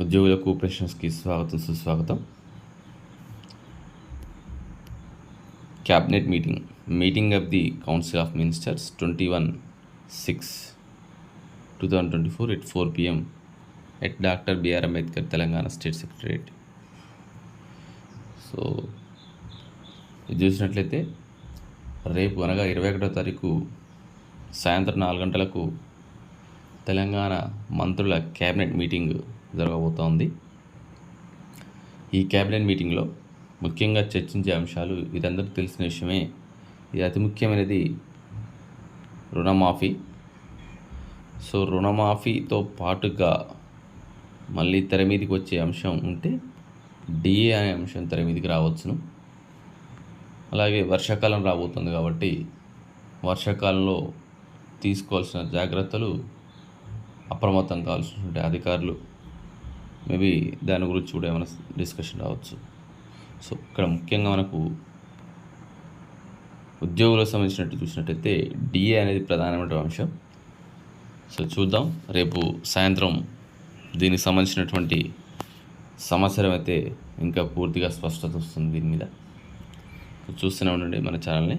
ఉద్యోగులకు పెన్షన్స్కి స్వాగతం సుస్వాగతం. Cabinet meeting meeting of the council of ministers twenty one six two thousand twenty four at four PM at doctor BR Ambedkar Telangana state secretariat so ఇది చూసినట్లయితే రేపు అనగా ఇరవై ఒకటో తారీఖు సాయంత్రం నాలుగు గంటలకు తెలంగాణ మంత్రుల క్యాబినెట్ మీటింగ్ జరగబోతోంది. ఈ క్యాబినెట్ మీటింగ్లో ముఖ్యంగా చర్చించే అంశాలు ఇదందరికీ తెలిసిన విషయమే. ఇది అతి ముఖ్యమైనది. రుణమాఫీ. సో రుణమాఫీతో పాటుగా మళ్ళీ తెర మీదకి వచ్చే అంశం ఉంటే డిఏ అనే అంశం తెర మీదకి రావచ్చును. అలాగే వర్షాకాలం రాబోతుంది కాబట్టి వర్షాకాలంలో తీసుకోవాల్సిన జాగ్రత్తలు అప్రమత్తం కావాల్సినటువంటి అధికారులు మేబీ దాని గురించి కూడా ఏమైనా డిస్కషన్ రావచ్చు. సో ఇక్కడ ముఖ్యంగా మనకు ఉద్యోగులకు సంబంధించినట్టు చూసినట్టయితే డిఏ అనేది ప్రధానమైన అంశం. సో చూద్దాం. రేపు సాయంత్రం దీనికి సంబంధించినటువంటి సమాచారం అయితే ఇంకా పూర్తిగా స్పష్టత వస్తుంది దీని మీద. చూస్తూనే ఉండండి మన ఛానల్ని